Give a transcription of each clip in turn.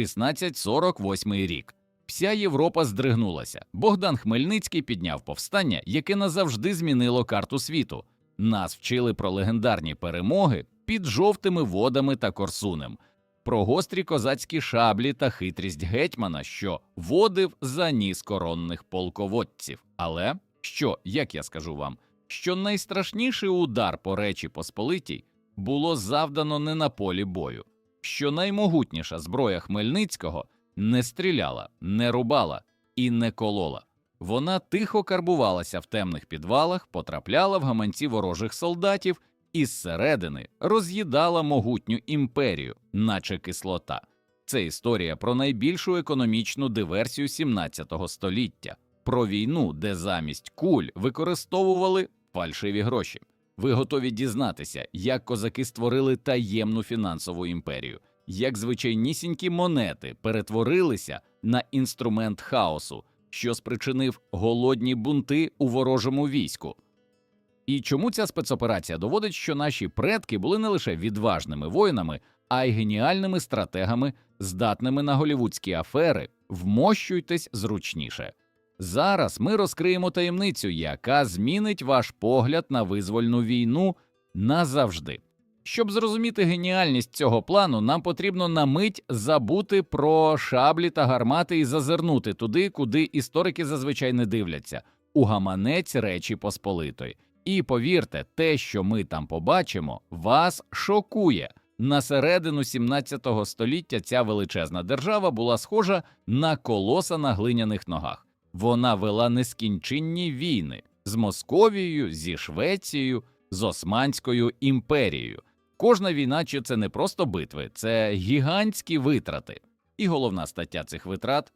1648 рік. Вся Європа здригнулася. Богдан Хмельницький підняв повстання, яке назавжди змінило карту світу. Нас вчили про легендарні перемоги під жовтими водами та корсунем, про гострі козацькі шаблі та хитрість гетьмана, що водив за ніс коронних полководців. Але що, як я скажу вам, що найстрашніший удар по Речі Посполитій було завдано не на полі бою, що наймогутніша зброя Хмельницького не стріляла, не рубала і не колола. Вона тихо карбувалася в темних підвалах, потрапляла в гаманці ворожих солдатів і зсередини роз'їдала могутню імперію, наче кислота. Це історія про найбільшу економічну диверсію 17 століття, про війну, де замість куль використовували фальшиві гроші. Ви готові дізнатися, як козаки створили таємну фінансову імперію, як звичайнісінькі монети перетворилися на інструмент хаосу, що спричинив голодні бунти у ворожому війську. І чому ця спецоперація доводить, що наші предки були не лише відважними воїнами, а й геніальними стратегами, здатними на голівудські афери, вмощуйтесь зручніше. Зараз ми розкриємо таємницю, яка змінить ваш погляд на визвольну війну назавжди. Щоб зрозуміти геніальність цього плану, нам потрібно на мить забути про шаблі та гармати і зазирнути туди, куди історики зазвичай не дивляться, у гаманець Речі Посполитої. І повірте, те, що ми там побачимо, вас шокує. На середину 17 століття ця величезна держава була схожа на колоса на глиняних ногах. Вона вела нескінченні війни з Московією, зі Швецією, з Османською імперією. Кожна війна чи це не просто битви, це гігантські витрати. І головна стаття цих витрат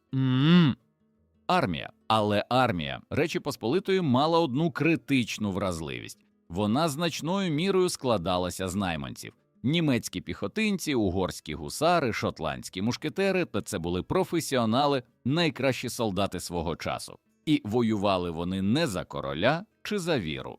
армія. Але армія Речі Посполитої мала одну критичну вразливість. Вона значною мірою складалася з найманців. Німецькі піхотинці, угорські гусари, шотландські мушкетери та це були професіонали, найкращі солдати свого часу. І воювали вони не за короля чи за віру.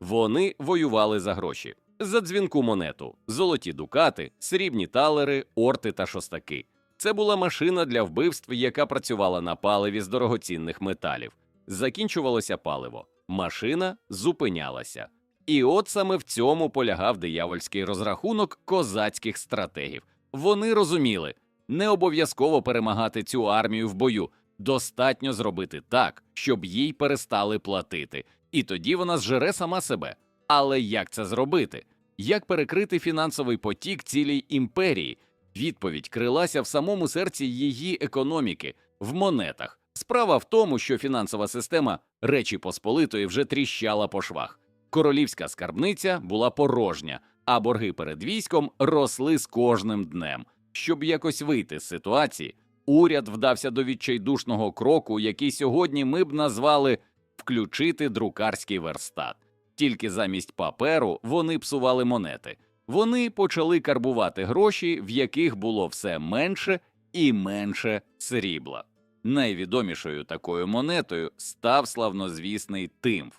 Вони воювали за гроші, за дзвінку монету, золоті дукати, срібні талери, орти та шостаки. Це була машина для вбивств, яка працювала на паливі з дорогоцінних металів. Закінчувалося паливо, машина зупинялася. І от саме в цьому полягав диявольський розрахунок козацьких стратегів. Вони розуміли, не обов'язково перемагати цю армію в бою, достатньо зробити так, щоб їй перестали платити, і тоді вона зжере сама себе. Але як це зробити? Як перекрити фінансовий потік цілій імперії? Відповідь крилася в самому серці її економіки, в монетах. Справа в тому, що фінансова система Речі Посполитої вже тріщала по швах. Королівська скарбниця була порожня, а борги перед військом росли з кожним днем. Щоб якось вийти з ситуації, уряд вдався до відчайдушного кроку, який сьогодні ми б назвали включити друкарський верстат. Тільки замість паперу вони псували монети. Вони почали карбувати гроші, в яких було все менше і менше срібла. Найвідомішою такою монетою став славнозвісний тимф.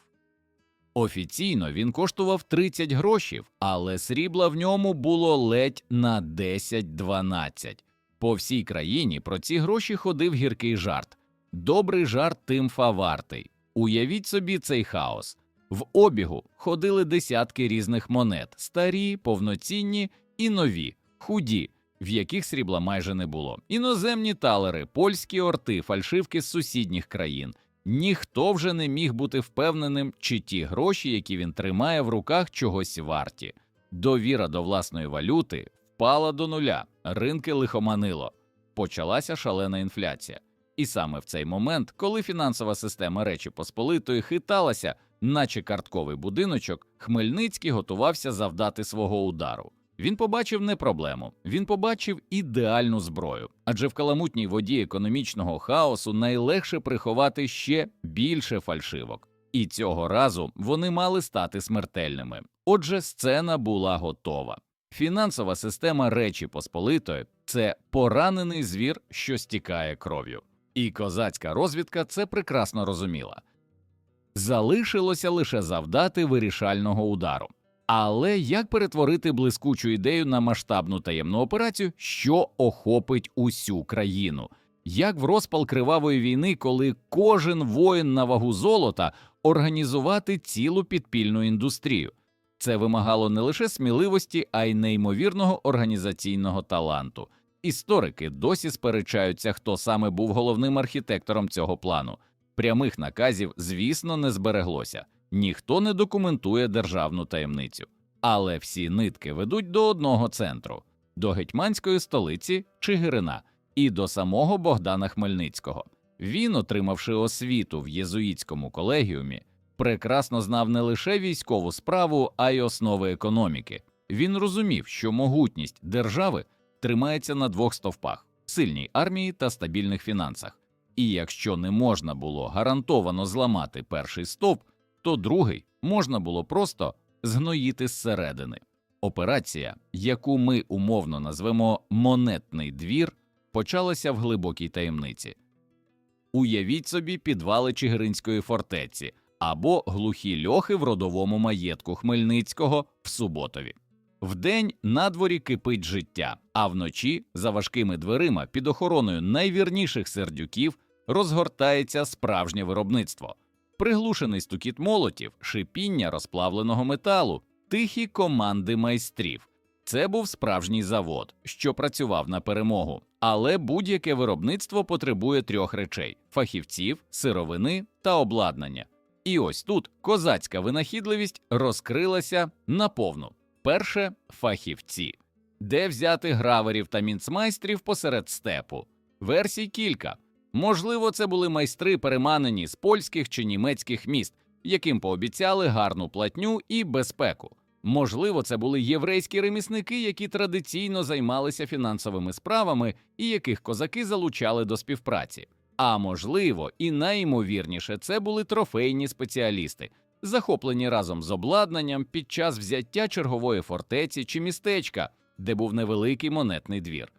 Офіційно він коштував 30 грошів, але срібла в ньому було ледь на 10-12. По всій країні про ці гроші ходив гіркий жарт. Добрий жарт тимфа вартий. Уявіть собі цей хаос. В обігу ходили десятки різних монет: старі, повноцінні і нові, худі, в яких срібла майже не було. Іноземні талери, польські орти, фальшивки з сусідніх країн. Ніхто вже не міг бути впевненим, чи ті гроші, які він тримає в руках, чогось варті. Довіра до власної валюти впала до нуля, ринки лихоманило. Почалася шалена інфляція. І саме в цей момент, коли фінансова система Речі Посполитої хиталася, наче картковий будиночок, Хмельницький готувався завдати свого удару. Він побачив не проблему, він побачив ідеальну зброю, адже в каламутній воді економічного хаосу найлегше приховати ще більше фальшивок. І цього разу вони мали стати смертельними. Отже, сцена була готова. Фінансова система Речі Посполитої це поранений звір, що стікає кров'ю. І козацька розвідка це прекрасно розуміла. Залишилося лише завдати вирішального удару. Але як перетворити блискучу ідею на масштабну таємну операцію, що охопить усю країну? Як в розпал кривавої війни, коли кожен воїн на вагу золота організувати цілу підпільну індустрію? Це вимагало не лише сміливості, а й неймовірного організаційного таланту. Історики досі сперечаються, хто саме був головним архітектором цього плану. Прямих наказів, звісно, не збереглося, ніхто не документує державну таємницю. Але всі нитки ведуть до одного центру до гетьманської столиці Чигирина і до самого Богдана Хмельницького. Він, отримавши освіту в єзуїтському колегіумі, прекрасно знав не лише військову справу, а й основи економіки. Він розумів, що могутність держави тримається на двох стовпах сильній армії та стабільних фінансах. І якщо не можна було гарантовано зламати перший стовп, то другий можна було просто згноїти зсередини. Операція, яку ми умовно назвемо монетний двір, почалася в глибокій таємниці. Уявіть собі підвали Чигиринської фортеці або глухі льохи в родовому маєтку Хмельницького в Суботові. Вдень на дворі кипить життя, а вночі, за важкими дверима, під охороною найвірніших сердюків, розгортається справжнє виробництво. Приглушений стукіт молотів, шипіння розплавленого металу, тихі команди майстрів. Це був справжній завод, що працював на перемогу. Але будь-яке виробництво потребує трьох речей: фахівців, сировини та обладнання. І ось тут козацька винахідливість розкрилася наповну. Перше фахівці, де взяти граверів та мінцмайстрів посеред степу. Версій кілька. Можливо, це були майстри, переманені з польських чи німецьких міст, яким пообіцяли гарну платню і безпеку. Можливо, це були єврейські ремісники, які традиційно займалися фінансовими справами і яких козаки залучали до співпраці. А можливо, і найімовірніше, це були трофейні спеціалісти, захоплені разом з обладнанням під час взяття чергової фортеці чи містечка, де був невеликий монетний двір.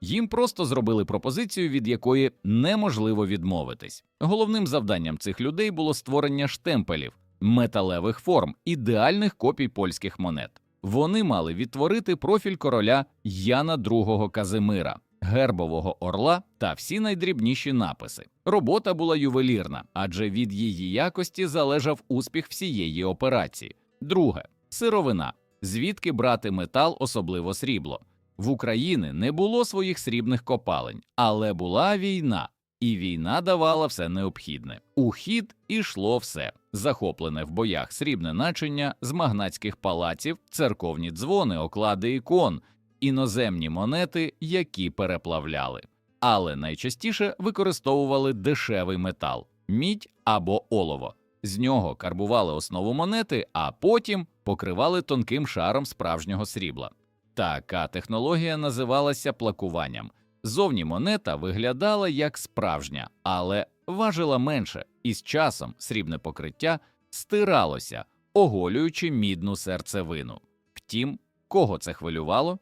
Їм просто зробили пропозицію, від якої неможливо відмовитись. Головним завданням цих людей було створення штемпелів, металевих форм, ідеальних копій польських монет. Вони мали відтворити профіль короля Яна II Казимира, гербового орла та всі найдрібніші написи. Робота була ювелірна, адже від її якості залежав успіх всієї операції. Друге сировина, звідки брати метал, особливо срібло. В Україні не було своїх срібних копалень, але була війна, і війна давала все необхідне. У хід ішло все захоплене в боях срібне начиння з магнатських палаців, церковні дзвони, оклади ікон, іноземні монети, які переплавляли. Але найчастіше використовували дешевий метал мідь або олово. З нього карбували основу монети, а потім покривали тонким шаром справжнього срібла. Така технологія називалася плакуванням. Зовні монета виглядала як справжня, але важила менше, і з часом срібне покриття стиралося, оголюючи мідну серцевину. Втім, кого це хвилювало?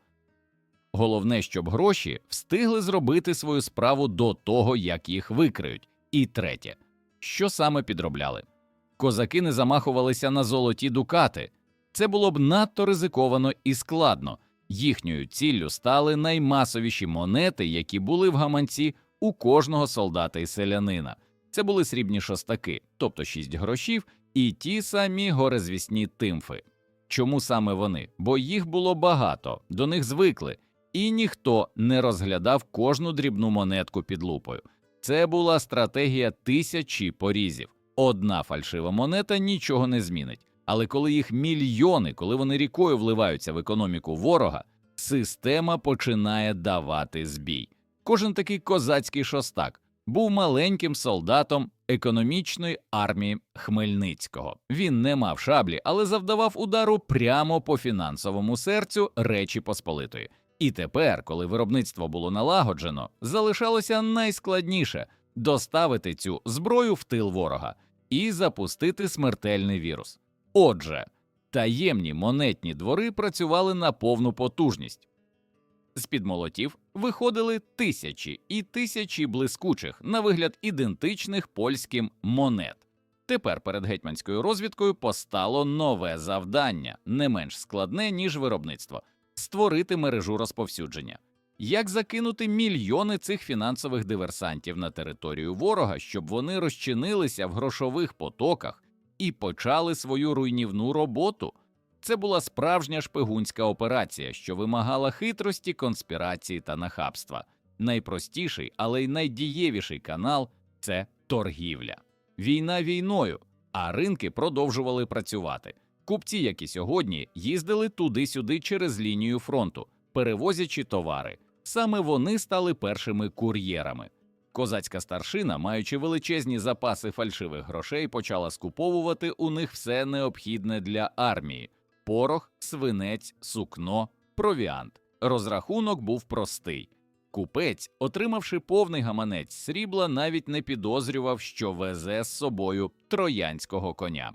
Головне, щоб гроші встигли зробити свою справу до того, як їх викриють. І третє, що саме підробляли. Козаки не замахувалися на золоті дукати. Це було б надто ризиковано і складно. Їхньою ціллю стали наймасовіші монети, які були в гаманці у кожного солдата і селянина. Це були срібні шостаки, тобто шість грошів, і ті самі горезвісні тимфи. Чому саме вони? Бо їх було багато, до них звикли, і ніхто не розглядав кожну дрібну монетку під лупою. Це була стратегія тисячі порізів. Одна фальшива монета нічого не змінить. Але коли їх мільйони, коли вони рікою вливаються в економіку ворога, система починає давати збій. Кожен такий козацький шостак був маленьким солдатом економічної армії Хмельницького. Він не мав шаблі, але завдавав удару прямо по фінансовому серцю Речі Посполитої. І тепер, коли виробництво було налагоджено, залишалося найскладніше доставити цю зброю в тил ворога і запустити смертельний вірус. Отже, таємні монетні двори працювали на повну потужність. З під молотів виходили тисячі і тисячі блискучих, на вигляд ідентичних польським монет. Тепер перед гетьманською розвідкою постало нове завдання, не менш складне, ніж виробництво створити мережу розповсюдження. Як закинути мільйони цих фінансових диверсантів на територію ворога, щоб вони розчинилися в грошових потоках і почали свою руйнівну роботу? Це була справжня шпигунська операція, що вимагала хитрості, конспірації та нахабства. Найпростіший, але й найдієвіший канал це торгівля. Війна війною, а ринки продовжували працювати. Купці, як і сьогодні, їздили туди-сюди через лінію фронту, перевозячи товари. Саме вони стали першими кур'єрами. Козацька старшина, маючи величезні запаси фальшивих грошей, почала скуповувати у них все необхідне для армії: порох, свинець, сукно, провіант. Розрахунок був простий. Купець, отримавши повний гаманець срібла, навіть не підозрював, що везе з собою троянського коня.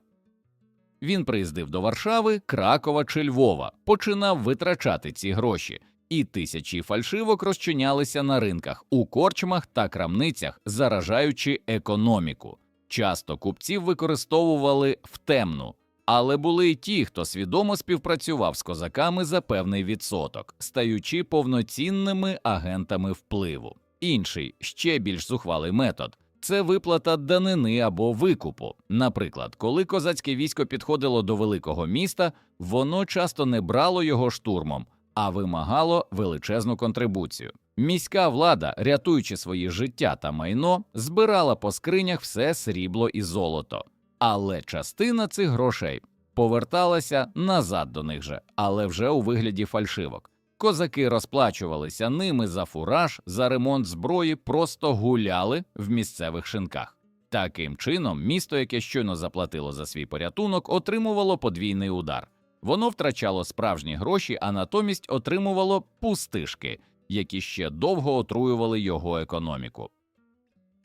Він приїздив до Варшави, Кракова чи Львова, починав витрачати ці гроші, і тисячі фальшивок розчинялися на ринках, у корчмах та крамницях, заражаючи економіку. Часто купців використовували в темну, але були й ті, хто свідомо співпрацював з козаками за певний відсоток, стаючи повноцінними агентами впливу. Інший ще більш зухвалий метод це виплата данини або викупу. Наприклад, коли козацьке військо підходило до великого міста, воно часто не брало його штурмом, а вимагало величезну контрибуцію. Міська влада, рятуючи свої життя та майно, збирала по скринях все срібло і золото. Але частина цих грошей поверталася назад до них же, але вже у вигляді фальшивок. Козаки розплачувалися ними за фураж, за ремонт зброї, просто гуляли в місцевих шинках. Таким чином, місто, яке щойно заплатило за свій порятунок, отримувало подвійний удар. Воно втрачало справжні гроші, а натомість отримувало пустишки, які ще довго отруювали його економіку.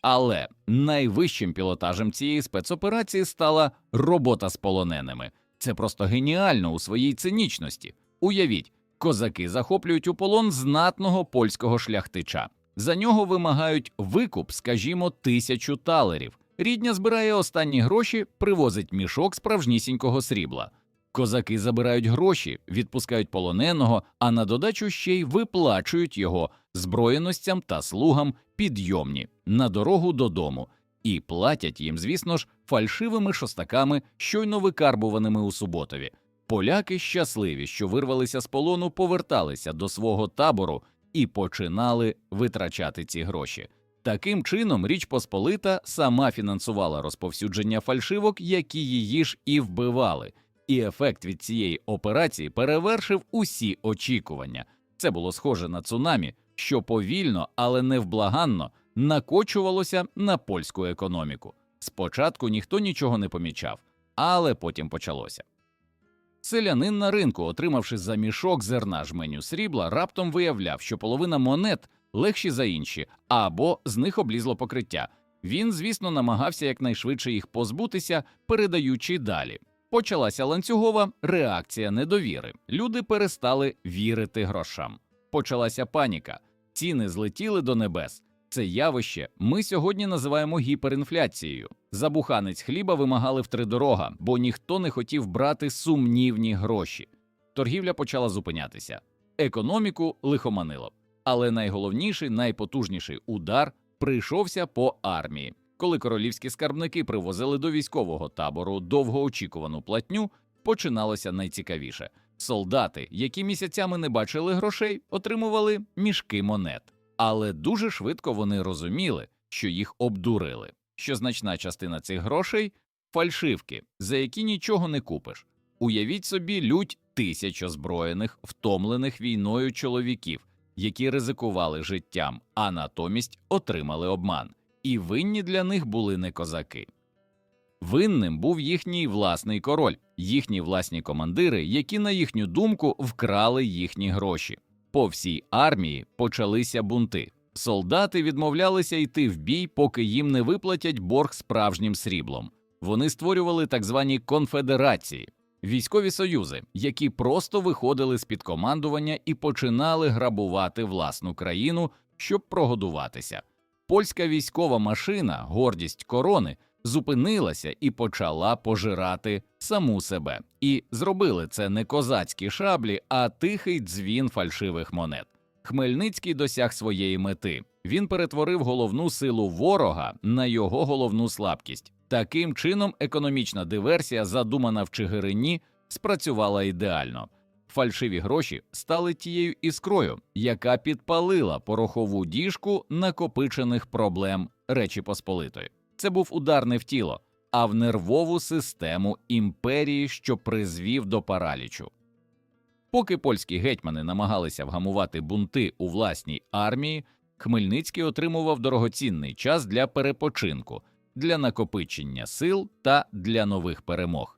Але найвищим пілотажем цієї спецоперації стала робота з полоненими. Це просто геніально у своїй цинічності. Уявіть, козаки захоплюють у полон знатного польського шляхтича. За нього вимагають викуп, скажімо, тисячу талерів. Рідня збирає останні гроші, привозить мішок справжнісінького срібла. Козаки забирають гроші, відпускають полоненого, а на додачу ще й виплачують його зброєностям та слугам підйомні на дорогу додому, і платять їм, звісно ж, фальшивими шостаками, щойно викарбуваними у суботові. Поляки щасливі, що вирвалися з полону, поверталися до свого табору і починали витрачати ці гроші. Таким чином, Річ Посполита сама фінансувала розповсюдження фальшивок, які її ж і вбивали. І ефект від цієї операції перевершив усі очікування. Це було схоже на цунамі, що повільно, але невблаганно накочувалося на польську економіку. Спочатку ніхто нічого не помічав, але потім почалося. Селянин на ринку, отримавши за мішок зерна жменю срібла, раптом виявляв, що половина монет легші за інші, або з них облізло покриття. Він, звісно, намагався якнайшвидше їх позбутися, передаючи далі. Почалася ланцюгова реакція недовіри. Люди перестали вірити грошам. Почалася паніка, ціни злетіли до небес. Це явище ми сьогодні називаємо гіперінфляцією. За буханець хліба вимагали втридорога, бо ніхто не хотів брати сумнівні гроші. Торгівля почала зупинятися. Економіку лихоманило. Але найголовніший, найпотужніший удар прийшовся по армії. Коли королівські скарбники привозили до військового табору довгоочікувану платню, починалося найцікавіше. Солдати, які місяцями не бачили грошей, отримували мішки монет. Але дуже швидко вони розуміли, що їх обдурили, що значна частина цих грошей фальшивки, за які нічого не купиш. Уявіть собі лють тисяч озброєних, втомлених війною чоловіків, які ризикували життям, а натомість отримали обман. І винні для них були не козаки. Винним був їхній власний король, їхні власні командири, які, на їхню думку, вкрали їхні гроші. По всій армії почалися бунти. Солдати відмовлялися йти в бій, поки їм не виплатять борг справжнім сріблом. Вони створювали так звані конфедерації, військові союзи, які просто виходили з під командування і починали грабувати власну країну, щоб прогодуватися. Польська військова машина, гордість корони, зупинилася і почала пожирати саму себе. І зробили це не козацькі шаблі, а тихий дзвін фальшивих монет. Хмельницький досяг своєї мети. Він перетворив головну силу ворога на його головну слабкість. Таким чином, економічна диверсія, задумана в Чигирині, спрацювала ідеально. Фальшиві гроші стали тією іскрою, яка підпалила порохову діжку накопичених проблем Речі Посполитої. Це був удар не в тіло, а в нервову систему імперії, що призвів до паралічу. Поки польські гетьмани намагалися вгамувати бунти у власній армії, Хмельницький отримував дорогоцінний час для перепочинку, для накопичення сил та для нових перемог.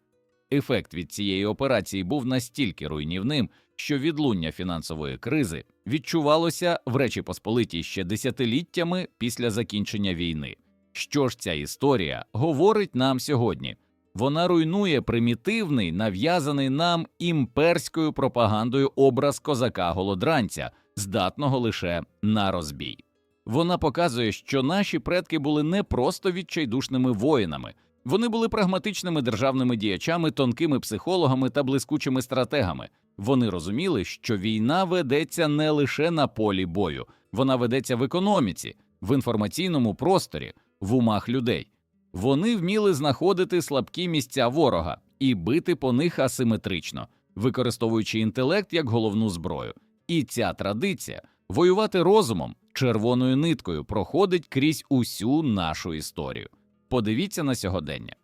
Ефект від цієї операції був настільки руйнівним, що відлуння фінансової кризи відчувалося в Речі Посполитій ще десятиліттями після закінчення війни. Що ж ця історія говорить нам сьогодні? Вона руйнує примітивний, нав'язаний нам імперською пропагандою образ козака-голодранця, здатного лише на розбій. Вона показує, що наші предки були не просто відчайдушними воїнами, вони були прагматичними державними діячами, тонкими психологами та блискучими стратегами. Вони розуміли, що війна ведеться не лише на полі бою, вона ведеться в економіці, в інформаційному просторі, в умах людей. Вони вміли знаходити слабкі місця ворога і бити по них асиметрично, використовуючи інтелект як головну зброю. І ця традиція воювати розумом червоною ниткою проходить крізь усю нашу історію. Подивіться на сьогодення.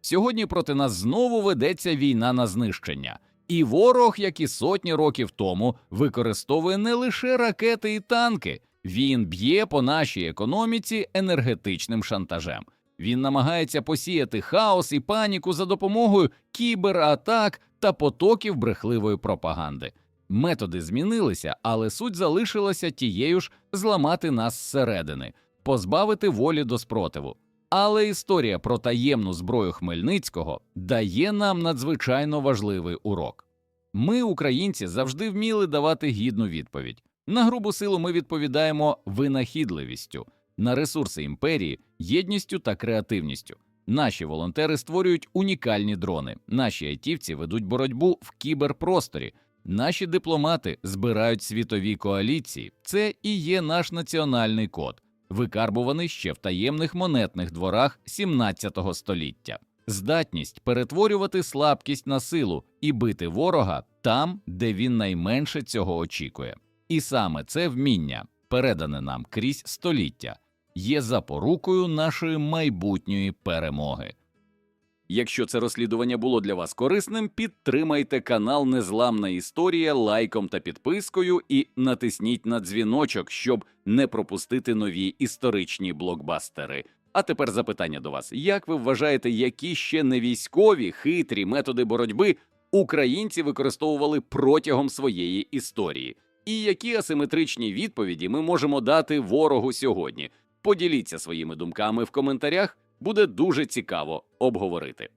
Сьогодні проти нас знову ведеться війна на знищення, і ворог, як і сотні років тому, використовує не лише ракети і танки, він б'є по нашій економіці енергетичним шантажем. Він намагається посіяти хаос і паніку за допомогою кібератак та потоків брехливої пропаганди. Методи змінилися, але суть залишилася тією ж зламати нас зсередини, позбавити волі до спротиву. Але історія про таємну зброю Хмельницького дає нам надзвичайно важливий урок. Ми, українці, завжди вміли давати гідну відповідь. На грубу силу ми відповідаємо винахідливістю, на ресурси імперії, єдністю та креативністю. Наші волонтери створюють унікальні дрони, наші айтівці ведуть боротьбу в кіберпросторі, наші дипломати збирають світові коаліції. Це і є наш національний код, викарбуваний ще в таємних монетних дворах 17 століття. Здатність перетворювати слабкість на силу і бити ворога там, де він найменше цього очікує. І саме це вміння, передане нам крізь століття, є запорукою нашої майбутньої перемоги. Якщо це розслідування було для вас корисним, підтримайте канал Незламна Історія лайком та підпискою і натисніть на дзвіночок, щоб не пропустити нові історичні блокбастери. А тепер запитання до вас: як ви вважаєте, які ще не військові хитрі методи боротьби українці використовували протягом своєї історії? І які асиметричні відповіді ми можемо дати ворогу сьогодні? Поділіться своїми думками в коментарях, буде дуже цікаво обговорити.